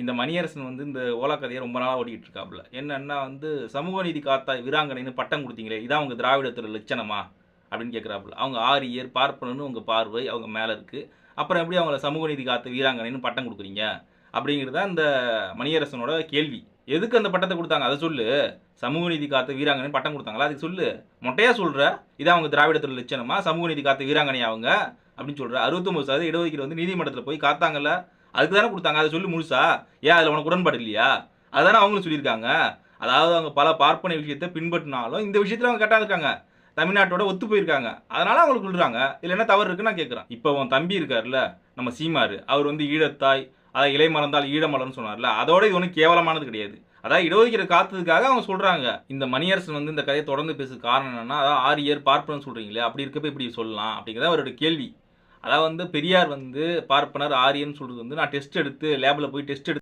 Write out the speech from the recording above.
இந்த மணியரசன் வந்து இந்த ஓலா கதையை ரொம்ப நாளாக ஓடிக்கிட்டு இருக்காப்புல. என்னன்னா வந்து சமூக நீதி காத்தா வீராங்கனைன்னு பட்டம் கொடுத்தீங்களே இதான் அவங்க திராவிடத்தோட லட்சணமா? அப்படின்னு கேட்குறாப்புல அவங்க ஆரியர் பார்ப்பனன்னு உங்கள் பார்வை அவங்க மேலே இருக்குது அப்புறம் எப்படி அவங்கள சமூக நீதி காத்த வீராங்கனைன்னு பட்டம் கொடுக்குறீங்க? அப்படிங்கிறது தான் இந்த மணியரசனோட கேள்வி. எதுக்கு அந்த பட்டத்தை கொடுத்தாங்க? அதை சொல்லு. சமூக நீதி காத்த வீராங்கனை பட்டம் கொடுத்தாங்களா? அதுக்கு சொல்லு. மொட்டையாக சொல்கிற இதான் அவங்க திராவிடத்தோட லட்சணமா? சமூக நீதி காத்த வீராங்கனை அவங்க? அப்படின்னு சொல்கிற அறுபத்தொம்பது சதவீத இடஒதுக்கீடு வந்து நீதிமன்றத்தில் போய் காத்தாங்கல்ல. அதுக்கு தானே கொடுத்தாங்க. அதை சொல்லி முழுசா ஏன் அதில் உனக்கு உடன்பாடு இல்லையா? அதுதானே அவங்களும் சொல்லியிருக்காங்க. அதாவது அவங்க பல பார்ப்பனை விஷயத்தை பின்பற்றினாலும் இந்த விஷயத்தில் அவங்க கரெக்டாக இருக்காங்க. தமிழ்நாட்டோட ஒத்து போயிருக்காங்க. அதனால அவங்களுக்கு சொல்கிறாங்க இதில் என்ன தவறு இருக்குன்னு நான் கேட்குறேன் இப்போ உன் தம்பி இருக்காருல்ல நம்ம சீமாரு அவர் வந்து ஈழத்தாய் அதை இலை மறந்தால் ஈழமலர்னு சொன்னார்ல அதோட இது ஒன்றும் கேவலமானது கிடையாது. அதாவது இடஒதுக்கீடு காத்ததுக்காக அவங்க சொல்கிறாங்க இந்த மணியரசன் வந்து இந்த கதையை தொடர்ந்து பேசுறது காரணம் என்னன்னா அதாவது ஆறு இயர் பார்ப்பனு சொல்கிறீங்களே அப்படி இருக்கப்ப இப்படி சொல்லலாம் அப்படிங்கிறத அவரோட கேள்வி. அதாவது வந்து பெரியார் வந்து பார்ப்பனர் ஆரியன்னு சொல்கிறது வந்து நான் டெஸ்ட் எடுத்து லேபில் போய் டெஸ்ட் எடுத்து